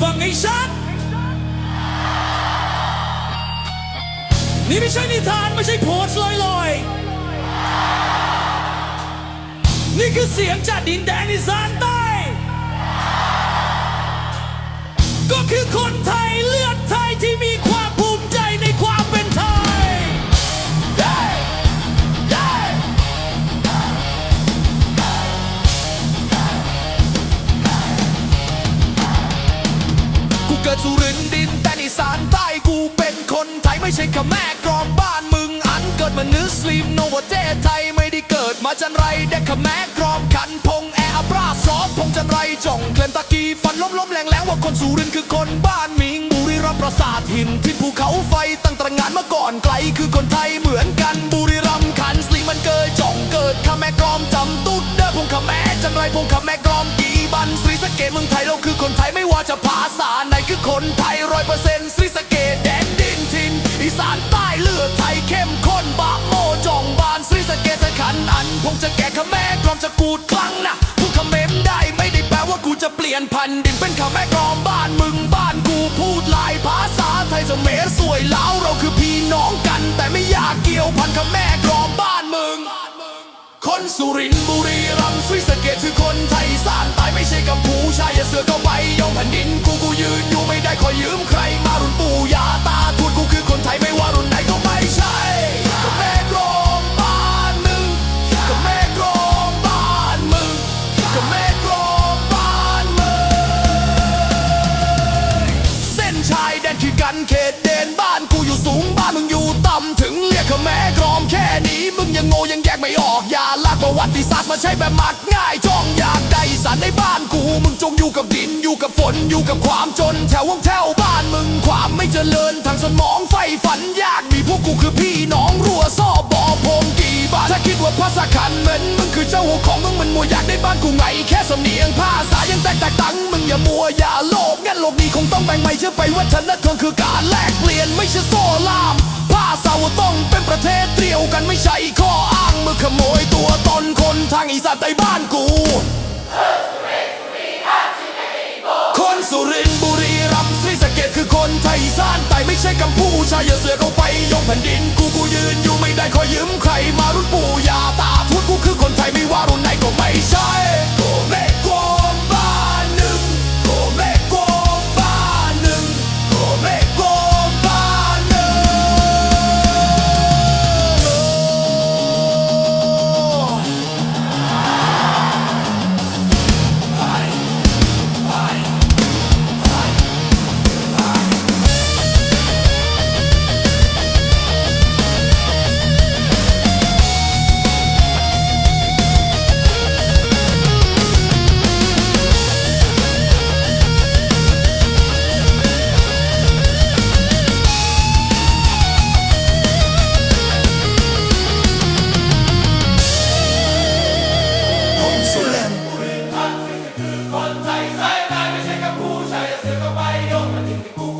ฟังให้ชัด นี่ไม่ใช่นิทาน ไม่ใช่โพสลอยลอยนี่คือเสียงจากดินแดนอีสานใต้ ก็คือคนไทย สุรินดินแต่อีสานใต้กูเป็นคนไทยไม่ใช่แค่แม่กรองบ้านมึงอันเกิดมาเนื้อสลีมโนวเจไทยไม่ได้เกิดมาจันไรเด็กแค่แม่กรองขันพงแออับราซอฟพงจันไรจ่องเคลมตะกี้ฟันล้มล้มแรงแรงว่าคนสุรินคือคนบ้านมิงบุรีรัมย์ปราสาทหินที่ภูเขาไฟตั้งตระงานมาก่อนไกลคือคนไทยเหมือนกันบุรีรัมย์ขันสลีมันเกิดจ่องเกิดข้าแม่กรอมจำตุ๊ดเด้อพงข้าแม่จันไรพงข้าแม่กรอมกีบันศรีสะเกดเมืองไทยเราคือคนไทยไม่ คนไทยร้อยเปอร์เซ็นต์ศรีสะเกดแดนดินทิน อีสานใต้เลือดไทยเข้มข้นบากโมจ่องบานศรีสะเกดสะขันอัน พงจะแก่ข้าแม่กรอมจะกูดคลังนะพูดขำเมมได้ไม่ได้แปลว่ากูจะเปลี่ยนพันดินเป็นข้าแม่กรอมบ้า นสุรินทร์บุรีรัมย์ศรีสะเกดคือคนไทยสานตายไม่ใช่กัมพูชาอย่าเสือกเข้าไปยอมแผ่นดินกูกูยืนอยู่ไม่ได้ขอยืมใครมารุ่นปู่ย่าตาทวดกูคือคนไทยไม่ว่ารุ่นไหนก็ไม่ใช่ก็แม่กรองบ้านมึงก็แม่กรองบ้านมึงก็แม่กรองบ้านมึงเส้นชายแดนคือกันเขตเดนบ้านกูอยู่สูงบ้านมึงอยู่ต่ำถึงเรียกขแม่กรอมแค่นี้มึงยังโง่ยังแยกไม่ออกอย่า ประวัติศาสตร์มาใช้แบบมักง่ายจ้องอยากได้สานในบ้านกู มึงจงอยู่กับดินอยู่กับฝนอยู่กับความจน แถววงแถวบ้านมึงความไม่เจริญทางสมองไฟฝันยากมีพวกกูคือพี่น้องรัวซ่อบอพงกี่บ้านถ้าคิดว่าภาษาขันเหมือนมึงคือเจ้าหัวของมึงมันมัวอยากได้บ้านกูไงแค่สำเนียงภาษายังแตกแตกตังมึงอย่ามัวอย่าโลภงั้นโลกนี้คงต้องแบ่งไม่เชื่อไปวัฒนธรรมคือการแลกเปลี่ยนไม่ใช่โซ่ล่ามภาษาว่าต้องเป็นประเทศเดียวกันไม่ใช่ข้อ ขโมยตัวตนคนทางอีสานใต้บ้านกูคนสุรินทร์บุรีรัมย์ศรีสะเกดคือคนไทยอีสานแต่ไม่ใช่กัมพูชาอย่าเสือกเข้าไปยงแผ่นดินกูกูยืนอยู่ไม่ได้ขอยืมใครมารุ่นปู่า